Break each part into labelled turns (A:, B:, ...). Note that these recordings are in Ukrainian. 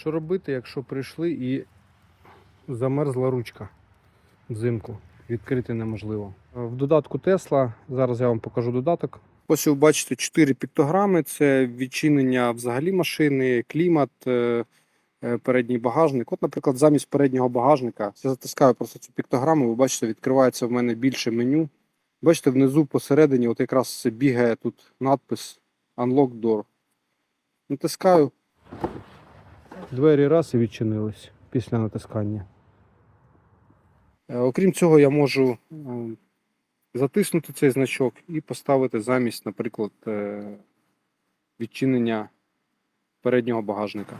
A: Що робити, якщо прийшли і замерзла ручка взимку? Відкрити неможливо. В додатку Tesla, зараз я вам покажу додаток. Ось ви бачите 4 піктограми: це відчинення взагалі машини, клімат, е, е, передній багажник. От, наприклад, замість переднього багажника я затискаю просто цю піктограму, ви бачите, відкривається в мене більше меню. Бачите, внизу посередині, от якраз бігає тут надпис Unlock Door. Натискаю. Двері раз і відчинились після натискання. Е, Окрім цього, я можу е, затиснути цей значок і поставити замість, наприклад, е, відчинення переднього багажника.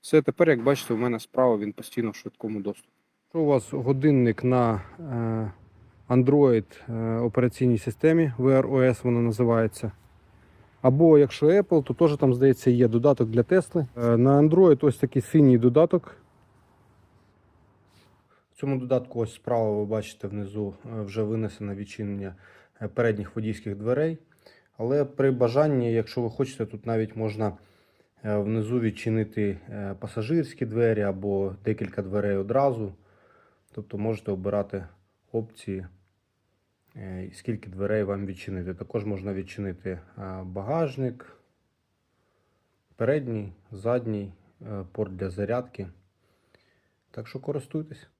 A: Все, тепер, як бачите, у мене справа він постійно в швидкому доступі. Якщо у вас годинник на Android операційній системі, Wear OS воно називається. Або якщо Apple, то теж там, здається, є додаток для Тесли. Е, На Android ось такий синій додаток. В цьому додатку ось справа ви бачите внизу е, вже винесено відчинення е, передніх водійських дверей. Але при бажанні, якщо ви хочете, тут навіть можна внизу відчинити пасажирські двері або декілька дверей одразу. Тобто можете обирати опції, скільки дверей вам відчинити. Також можна відчинити е, багажник, передній, задній, е, порт для зарядки. Так що користуйтесь.